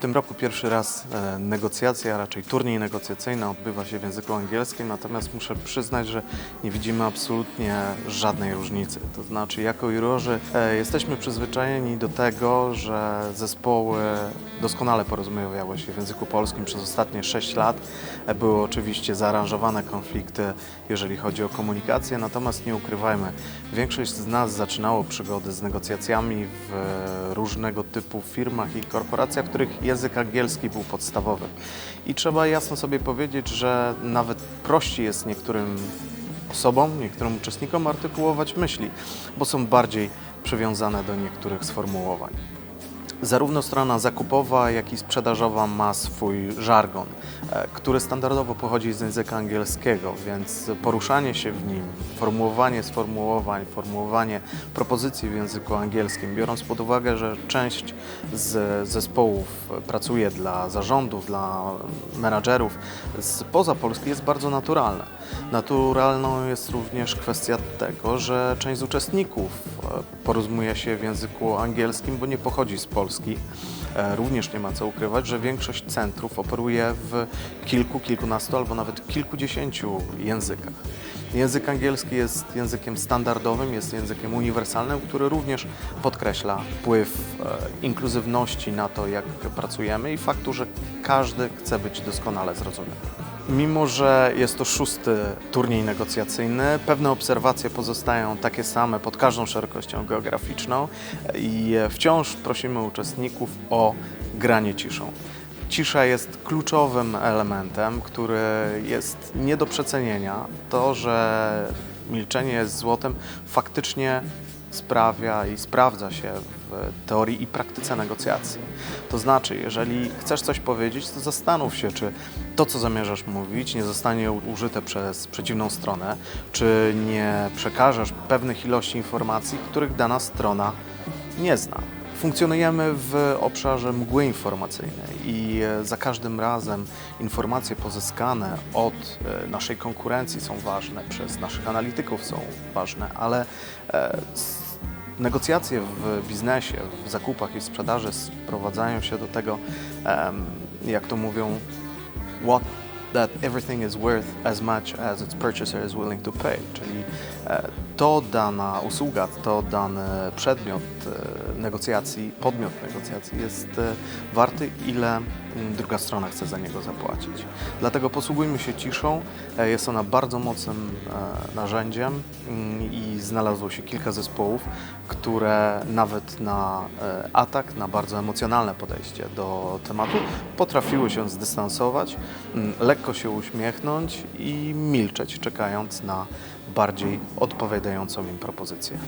tym roku pierwszy raz e, negocjacja, a raczej turniej negocjacyjny odbywa się w języku angielskim, natomiast muszę przyznać, że nie widzimy absolutnie żadnej różnicy. To znaczy, jako jurorzy e, jesteśmy przyzwyczajeni do tego, że zespoły doskonale porozumiewały się w języku polskim przez ostatnie 6 lat. E, Były oczywiście zaaranżowane konflikty, jeżeli chodzi o komunikację, natomiast nie ukrywajmy, większość z nas zaczynało przygody z negocjacjami w różnego typu firmach i korporacjach, w których język angielski był podstawowym. I trzeba jasno sobie powiedzieć, że nawet prościej jest niektórym osobom, niektórym uczestnikom artykułować myśli, bo są bardziej przywiązane do niektórych sformułowań. Zarówno strona zakupowa, jak i sprzedażowa ma swój żargon, e, który standardowo pochodzi z języka angielskiego, więc poruszanie się w nim, formułowanie sformułowań, formułowanie propozycji w języku angielskim, biorąc pod uwagę, że część z zespołów pracuje dla zarządów, dla menadżerów spoza Polski, jest bardzo naturalne. Naturalną jest również kwestia tego, że część z uczestników e, porozumie się w języku angielskim, bo nie pochodzi z Polski. E, Również nie ma co ukrywać, że większość centrów operuje w kilku, kilkunastu albo nawet kilkudziesięciu językach. Język angielski jest językiem standardowym, jest językiem uniwersalnym, który również podkreśla wpływ e, inkluzywności na to, jak pracujemy i faktu, że każdy chce być doskonale zrozumiany. Mimo, że jest to szósty turniej negocjacyjny, pewne obserwacje pozostają takie same pod każdą szerokością geograficzną i wciąż prosimy uczestników o granie ciszą. Cisza jest kluczowym elementem, który jest nie do przecenienia. To, że milczenie jest złotem, faktycznie sprawia i sprawdza się w teorii i praktyce negocjacji. To znaczy, jeżeli chcesz coś powiedzieć, to zastanów się, czy to, co zamierzasz mówić, nie zostanie użyte przez przeciwną stronę, czy nie przekażesz pewnych ilości informacji, których dana strona nie zna. Funkcjonujemy w obszarze mgły informacyjnej i e, za każdym razem informacje pozyskane od e, naszej konkurencji są ważne, przez naszych analityków są ważne, ale e, negocjacje w biznesie, w zakupach i sprzedaży sprowadzają się do tego, jak to mówią, what that everything is worth as much as its purchaser is willing to pay, czyli e, to dana usługa, to dany przedmiot e, negocjacji, podmiot negocjacji jest e, warty, ile druga strona chce za niego zapłacić. Dlatego posługujmy się ciszą. Jest ona bardzo mocnym narzędziem mm, i znalazło się kilka zespołów, które nawet na atak, na bardzo emocjonalne podejście do tematu potrafiły się zdystansować, mm, lekko się uśmiechnąć i milczeć, czekając na bardziej odpowiadającą im propozycję.